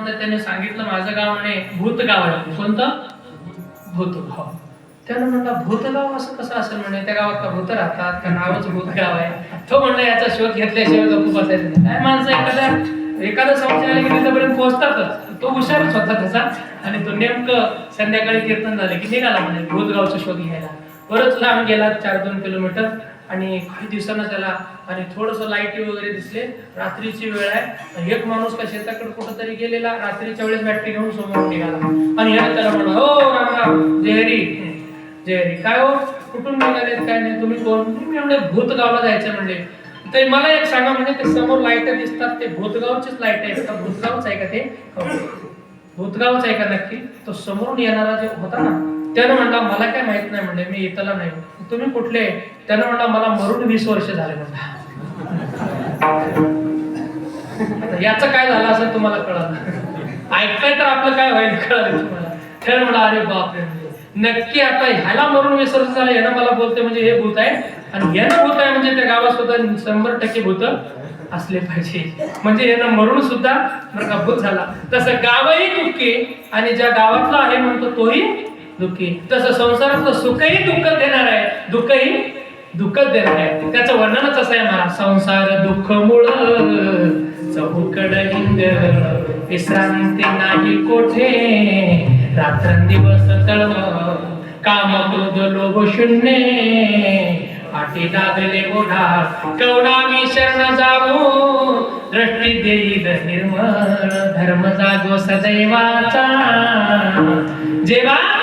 म्हणतात त्याने सांगितलं माझं गाव म्हणे भूतगाव आहे. कोणतं? भूतगाव हो. त्यानं म्हणला भूतगाव असं कसं असेल म्हणे? त्या गावात का भूत राहतात? का नावच भूतगाव आहे. तो म्हणला याचा शोध घेतल्याशिवाय गप्प बसायचं नाही. काय माणसं एखाद्या एखादा संशयाला आले की तिथपर्यंत पोहोचतातच. तो हुशारच होता त्याचा. आणि तो नेमकं संध्याकाळी कीर्तन झालं की निघाला म्हणे भूतगावचा शोध घ्यायला. परत लांब गेला चार दोन किलोमीटर. आणि काही दिवसांना त्याला आणि थोडस लाईटी वगैरे दिसले. रात्रीची वेळ आहे. एक माणूस का शेताकडे कुठंतरी गेलेला रात्रीच्या वेळेस बॅटरी घेऊन समोर निघाला. आणि याने त्याला म्हणलं हो राम राम जयहरी जयहरी काय हो? कुठून निघाले? काय नाही? तुम्ही कोण? मी भूतगावला जायचं म्हणले. ते मला एक सांगा म्हणजे ते समोर लाइट दिसतात. ते भूतगावचीच लाइट आहे. का भूतगावच आहे का ते? हो. भूतगावच आहे का नक्की? तो समोरून येणारा जे होता ना त्यानं म्हणला मला काय माहीत नाही म्हणले मी इथला नाही. तुम्ही कुठले? त्यानं म्हणला मला मरून वीस वर्ष झाले म्हणला. याच याचं काय झालं असं तुम्हाला कळलं? ऐकताय तर आपलं काय होईल कळलं तुम्हाला? त्यानं म्हणला अरे बापरे नक्की आता ह्याला मरून वीस वर्ष झालं यानं मला बोलते म्हणजे हे भूत आहे आणि यानं भूत आहे म्हणजे त्या गावात सुद्धा शंभर टक्के भूत असले पाहिजे. म्हणजे यानं मरून सुद्धा भूत झाला. तसं गावही दुःखी आणि ज्या गावातला आहे म्हणतो तोही दुःखी. तसं संसारातलं सुखही दुःख देणार आहे. दुःखही दुःखच देणार आहे. त्याचं वर्णनच असं आहे मला संसार दुःख मुळ चौकड विश्रांती नाही कोठे? रात्रंदिवस तळव काम क्रोध लोभ शून्य. पाठी लागले ओढा कवडा मी शरण जाऊ. दृष्टी देईल निर्मळ धर्म जागो सदैवाचा. जेवा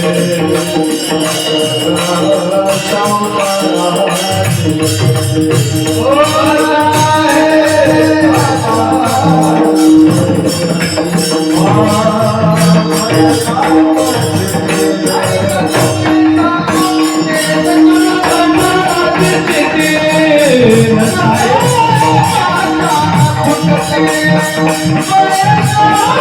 Oh, જાહે તા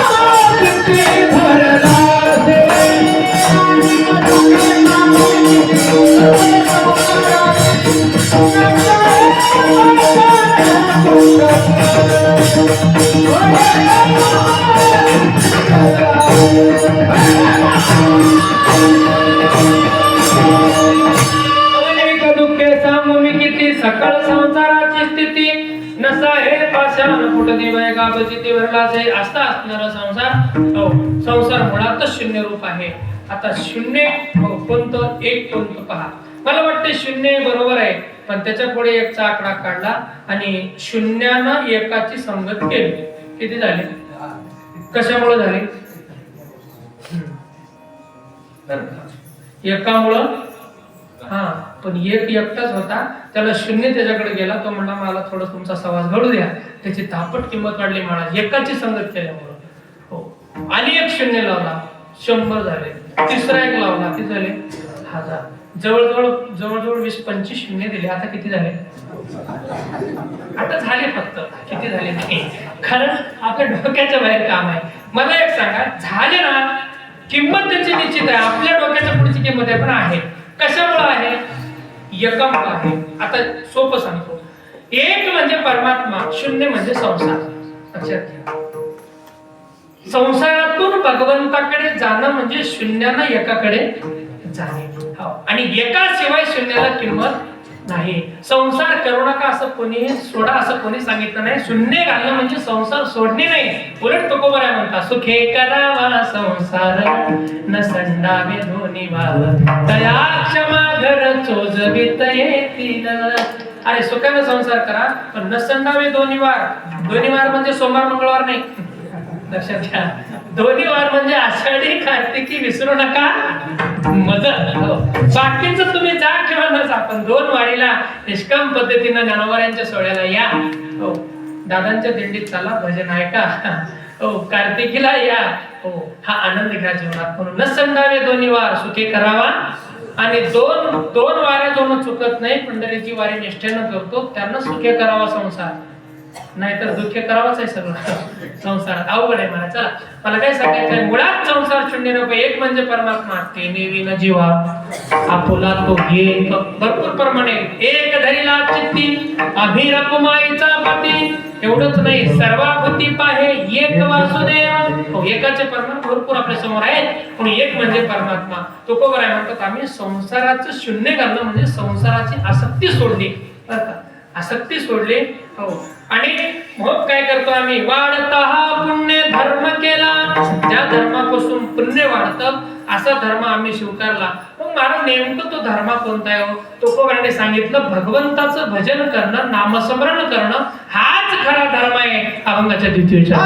सकळ संसाराची स्थिती नसा हे पाषाण. फुटती वय गाबची ती भरलाचे असता असणारा संसार. हो संसार मुळातच शून्य रूप आहे. आता शून्य हो कोणतं? एक कोणतं पहा. मला वाटते शून्य बरोबर आहे. पण त्याच्या पुढे एकचा आकडा काढला आणि शून्यानं एकाची संगत केली. किती झाले? कशामुळे झाले? एकामुळं? हा पण एक एकटाच होता. त्याला शून्य त्याच्याकडे गेला. तो म्हणला मला थोडं तुमचा सवास घडू द्या. त्याची तापट किंमत काढली म्हणा एकाची संगत केल्यामुळं. हो. आणि एक शून्य लावला. शंभर झाले. तिसरा एक लावला. किती झाले? हजार. जवळजवळ जवळजवळ वीस पंचवीस शून्य दिले. आता किती झाले? आता झाले फक्त. किती झाले? नाही. कारण आपल्या डोक्याच्या बाहेर काम आहे. मला एक सांगा. झाले ना? किंमत त्याची निश्चित आहे. आपल्या डोक्याच्या पुढची किंमत आहे पण आहे. कशामुळे आहे? एकामुळे आहे. आता सोपं सांगतो. एक म्हणजे परमात्मा शून्य म्हणजे संसार. लक्षात घ्या. संसारातून भगवंताकडे जाणं म्हणजे शून्यानं एकाकडे जाणे. आणि आणि एकाशिवाय शून्याला किंमत नाही. संसार करू नका असं कोणी सोडा असं कोणी सांगितलं नाही. शून्य घालणं म्हणजे संसार सोडणे नाही. उलट तुकोबर आहे म्हणता सुखे करावा संसार. न संडावे दोन्ही वाव दया क्षमा घर चोजवित येतील. अरे सुखाने संसार करा पण न संडावे दोन्ही वार. दोन्ही वार म्हणजे सोमवार मंगळवार नाही. लक्षात घ्या दोन्ही वार म्हणजे आषाढी कार्तिकी विसरू नका. मदत बाकीच तुम्ही जा किंवा आपण दोन वारीला निष्काम पद्धतीनं जनावरांच्या सोहळ्याला या. हो. दादांच्या दिंडीत चला भजन ऐका. हो कार्तिकीला या. हो हा आनंद घ्या जीवनात. म्हणून न संधावे दोन्ही वार सुखे करावा. आणि दोन दोन वाऱ्या दोन चुकत नाही पंढरीची वारी निष्ठेनं करतो त्यांना सुखे करावा संसार. नाहीतर दुःख करावाच आहे सगळं. संसारात अवघड आहे मला चला मला काय सांगायचं मुळात संसार शून्य नको एक म्हणजे परमात्मा. ते नेविन जीवा. आपुला तो एक. भरपूर प्रमाणे. एक धरीला चित्ती. अभिरकुमाईचा पती. एवढंच नाही सर्वाभूती पाहे एक वासुदेव. हो, एकाचे परमात्मा भरपूर आपल्यासमोर आहेत पण एक म्हणजे परमात्मा. तो कोबर आहे म्हणतात आम्ही संसाराचं शून्य करणं म्हणजे संसाराची आसक्ती सोडली बरं का? आसक्ती सोडली. हो. आणि मग काय करतो आम्ही? वाढता हा पुण्य धर्म केला. ज्या धर्मापासून पुण्य वाढतं असा धर्म आम्ही स्वीकारला. मग मला नेमकं तो धर्म कोणता आहे हो? तुकोबाने सांगितलं भगवंताचं भजन करणं नामस्मरण करणं हाच खरा धर्म आहे अभंगाच्या द्वितीयच्या.